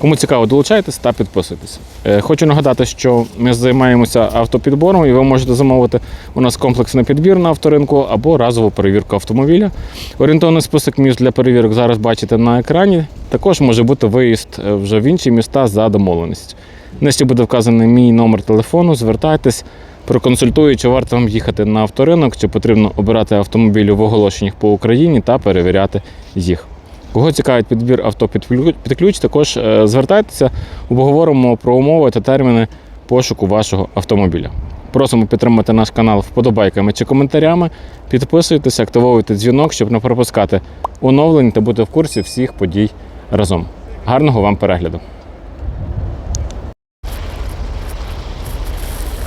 Кому цікаво, долучайтесь та підписуйтесь. Е, Хочу нагадати, що ми займаємося автопідбором, і ви можете замовити у нас комплексний підбір на авторинку або разову перевірку автомобіля. Орієнтовний список міст для перевірок зараз бачите на екрані. Також може бути виїзд е, вже в інші міста за домовленістю. Нижче буде вказаний мій номер телефону. Звертайтесь, проконсультую, чи варто вам їхати на авторинок, чи потрібно обирати автомобілі в оголошеннях по Україні та перевіряти їх. Кого цікавить підбір авто під ключ- також е, звертайтеся, обговоримо про умови та терміни пошуку вашого автомобіля. Просимо підтримати наш канал вподобайками чи коментарями. Підписуйтесь, активовуйте дзвінок, щоб не пропускати оновлень та бути в курсі всіх подій разом. Гарного вам перегляду!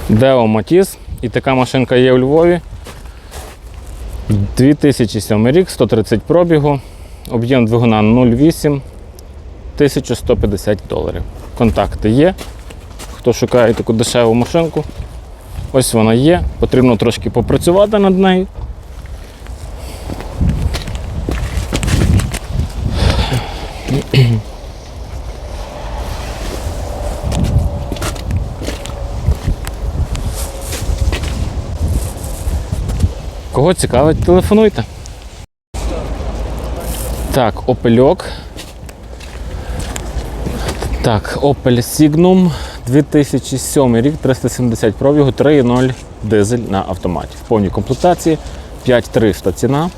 Део Матіс. І така машинка є у Львові. 2007 рік, 130 пробігу. Об'єм двигуна 0,8, 1150 доларів. Контакти є. Хто шукає таку дешеву машинку, ось вона є. Потрібно трошки попрацювати над нею. Кого цікавить, телефонуйте. Так, опельок. Так, Opel Signum 2007 рік, 370 пробігу, 3.0 дизель на автоматі. В повній комплектації 5300 ціна.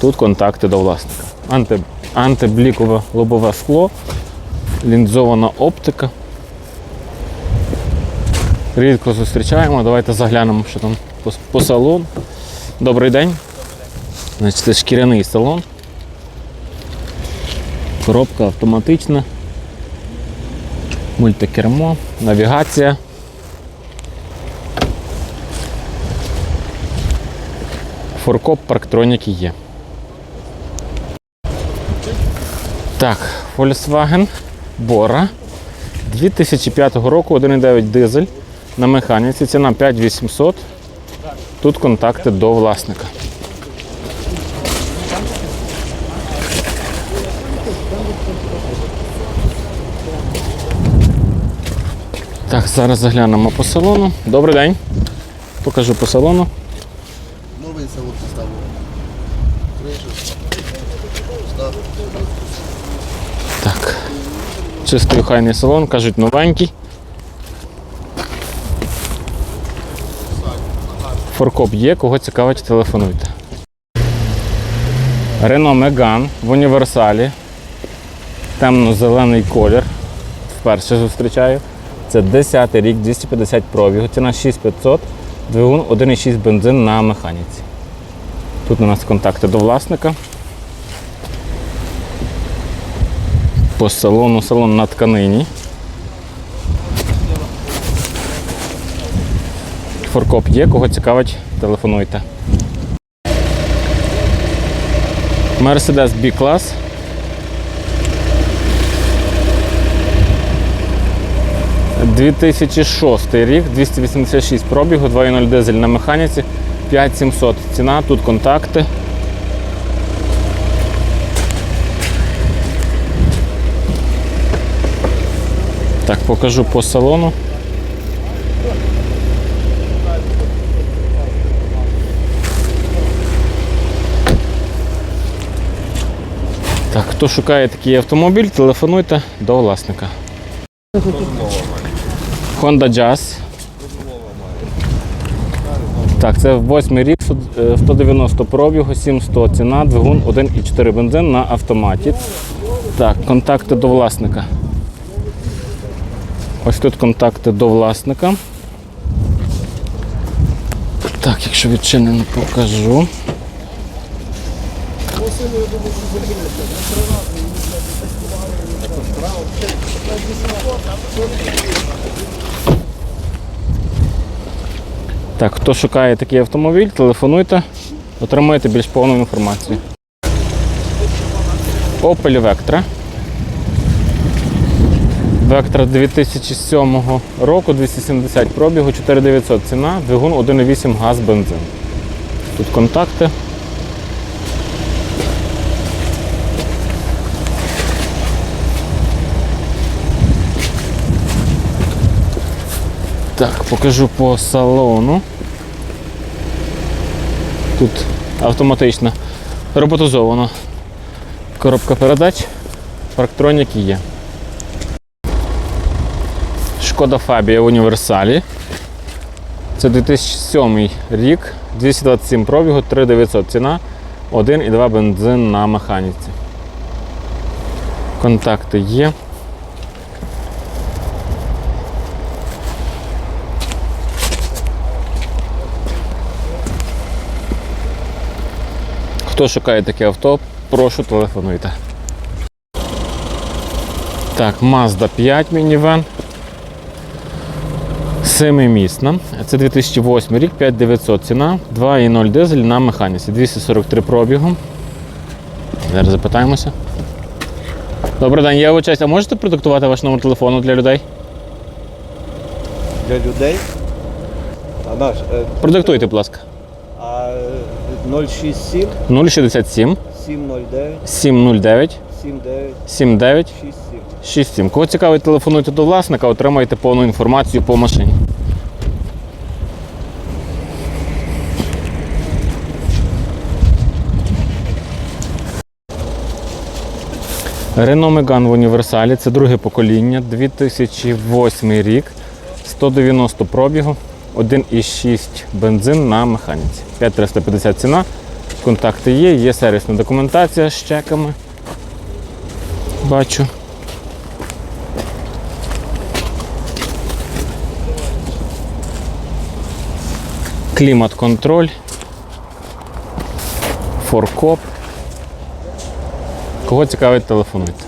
Тут контакти до власника. Анти, антиблікове лобове скло, лінзована оптика. Рідко зустрічаємо. Давайте заглянемо, що там по, по салону. Добрий день. Значить, це шкіряний салон. Коробка автоматична. Мультикермо, навігація. Форкоп парктроніки є. Так, Volkswagen Bora 2005 року 1,9 дизель на механіці. Ціна 5800. Тут контакти до власника. Так, зараз заглянемо по салону. Добрий день. Покажу по салону. Новий салон поставили. Так. Чистий охайний салон, кажуть, новенький. Форкоп є, кого цікавить, телефонуйте. Renault Megane в універсалі. Темно-зелений колір. Вперше зустрічаю. Це 10 рік, 250 пробігу, ціна 6500, двигун 1,6 бензин на механіці. Тут у нас контакти до власника. По салону, салон на тканині. Форкоп є, кого цікавить, телефонуйте. Mercedes B-клас. – 2006 рік, 286 пробігу, 2.0 дизель на механіці, 5700 ціна, тут контакти. Так, покажу по салону. Так, хто шукає такий автомобіль, телефонуйте до власника. Honda Jazz. Так, це восьмий рік, е, 190 пробігу, 700 ціна, двигун 1,4 бензин на автоматі. Так, контакти до власника. Ось тут контакти до власника. Так, якщо відчинено, покажу. Так, хто шукає такий автомобіль, телефонуйте, отримаєте більш повну інформацію. Opel Vectra. Vectra 2007 року, 270 пробігу, 4900 ціна, двигун 1,8 газ бензин. Тут контакти. Так, покажу по салону. Тут автоматична роботизована коробка передач, парктроніки є. Шкода Фабія в універсалі. Це 2007 рік, 227 пробігу, 3900 ціна, 1,2 бензин на механіці. Контакти є. Хто шукає таке авто, прошу телефонуйте. Так, Mazda 5 мінівен. Семимісна. Це 2008 рік, 5900 ціна, 2,0 дизель на механіці, 243 пробігу. Зараз запитаємося. Добрий день, я вибачаюсь, а можете продиктувати ваш номер телефону для людей? для людей. А наш е, Продиктуйте, будь ласка. А, е, 067 067 709 709 79 79 67. 67. Кого цікавить, телефонуйте до власника, отримаєте повну інформацію по машині. Renault Megane в універсалі. Це друге покоління, 2008 рік, 190 пробігу, 1,6 бензин на механіці. 5350 ціна. Контакти є, є сервісна документація з чеками. Бачу. клімат-контроль, форкоп. Кого цікавить, телефонуйте.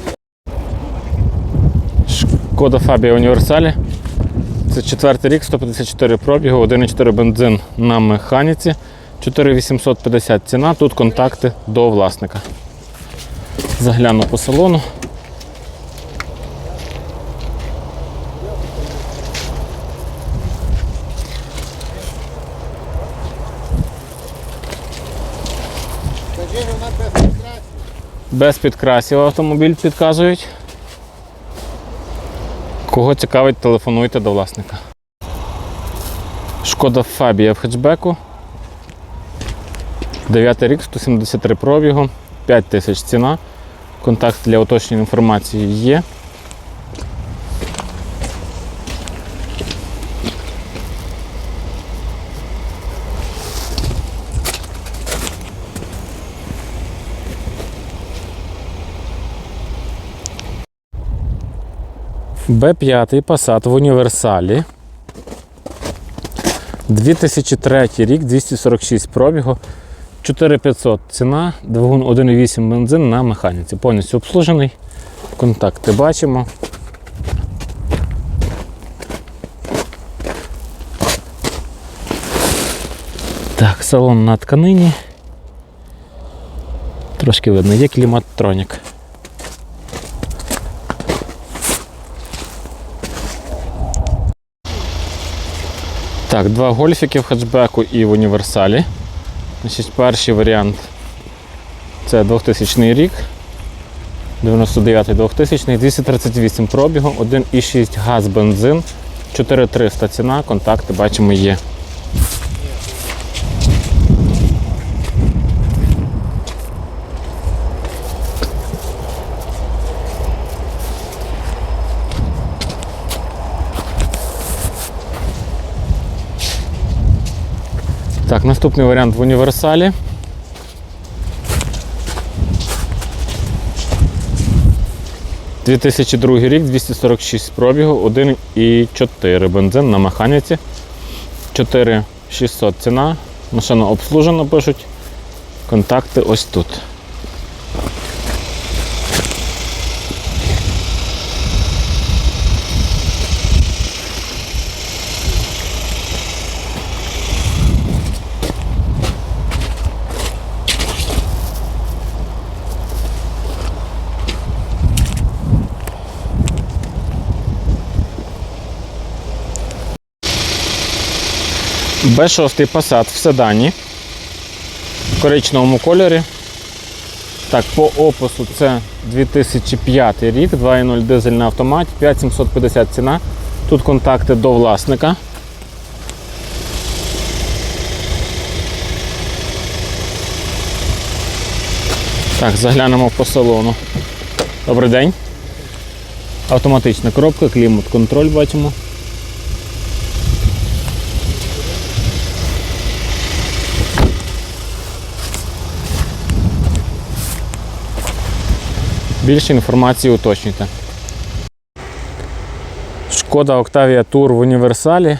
Шкода Фабія Універсалі. Це четвертий рік, 154 пробігу, 1,4 бензин на механіці, 4850 ціна. Тут контакти до власника. Загляну по салону. Без підкрасів автомобіль підказують. Кого цікавить, телефонуйте до власника. Шкода Фабія в хетчбеку. 9 рік, 173 пробігу, 5 тисяч ціна. Контакт для уточнення інформації є. Б5 Passat в універсалі. 2003 рік, 246 пробігу, 4500 ціна, двигун 1,8 бензин на механіці. Повністю обслужений. Контакти бачимо. Так, салон на тканині. Трошки видно, є кліматронік. Так, два гольфіки в хетчбеку і в універсалі. Значить, перший варіант це 2000 рік. 99-2000, 238 пробігу, 1,6 газ бензин, 4300 ціна, контакти бачимо є. Так, наступний варіант в універсалі. – 2002 рік, 246 пробігу, 1,4 бензин на механіці. 4600 ціна. Машина обслужена, пишуть. Контакти ось тут. Б6 Passat в седані в коричневому кольорі. Так, по опису це 2005 рік, 2.0 дизель на автоматі, 5750 ціна. Тут контакти до власника. Так, заглянемо по салону. Добрий день. Автоматична коробка, клімат, контроль бачимо. Більше інформації уточнюйте. Шкода Octavia Tour в універсалі.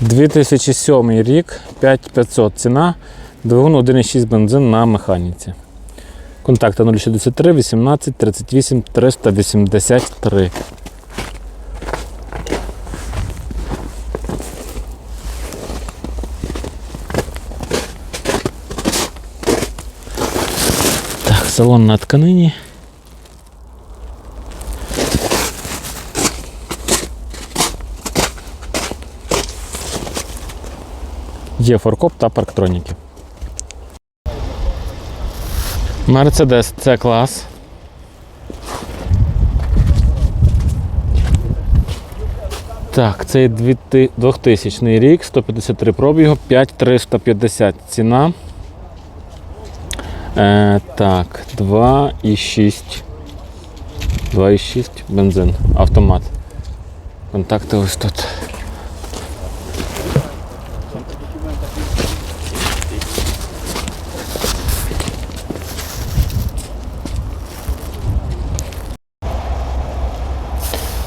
2007 рік, 5500 ціна, двигун 1,6 бензин на механіці. Контакти 063 18 38 383. Так, салон на тканині. Є форкоп та парктроніки. Мерседес це клас. Так, це 2000 рік, 153 пробігу, 5350 ціна. Е, так, 2,6. 2,6 бензин, автомат. Контакти ось тут.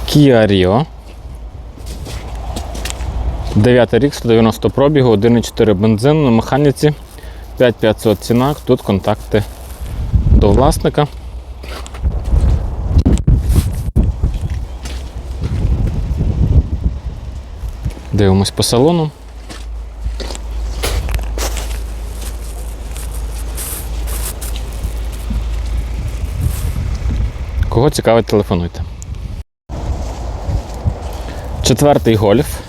Kia Rio. 9 рік, 190 пробігу, 1,4 бензин на механіці, 5500 ціна, тут контакти до власника. Дивимось по салону. Кого цікавить, телефонуйте. Четвертий гольф.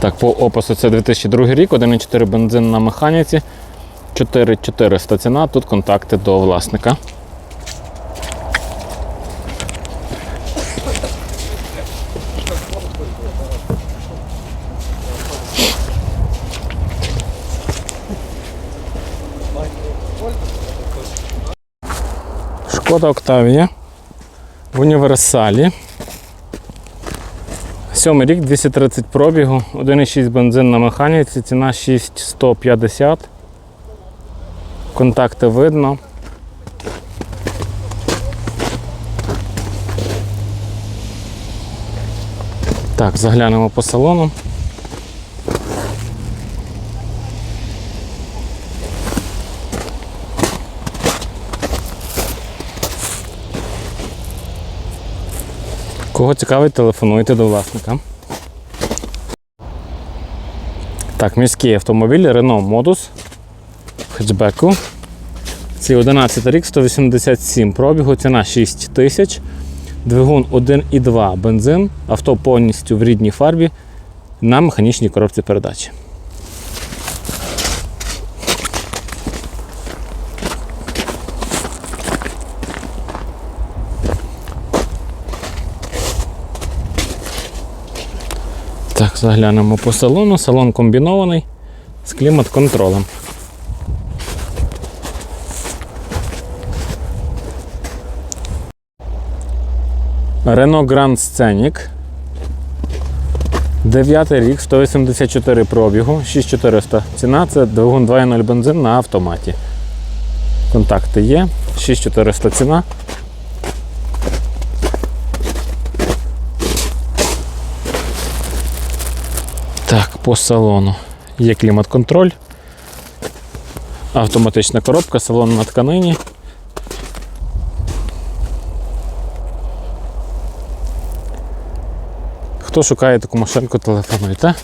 Так, по опису це 2002 рік, 1,4 бензин на механіці, 4400 ціна, тут контакти до власника. Шкода Октавія в універсалі. Сьомий рік, 230 пробігу, 1,6 бензин на механіці, ціна 6150. Контакти видно. Так, заглянемо по салону. Кого цікавить, телефонуйте до власника. Так, міський автомобіль Renault Modus хетчбеку. Це 11 рік, 187 пробігу, ціна 6 тисяч. Двигун 1,2 бензин, авто повністю в рідній фарбі на механічній коробці передач. Заглянемо по салону. Салон комбінований з клімат-контролем. Renault Grand Scenic. 9 рік, 184 пробігу, 6400 ціна, це двигун 2.0 бензин на автоматі. Контакти є, 6400 ціна. Так, по салону є клімат-контроль, автоматична коробка, салон на тканині. Хто шукає таку машинку, телефонуйте.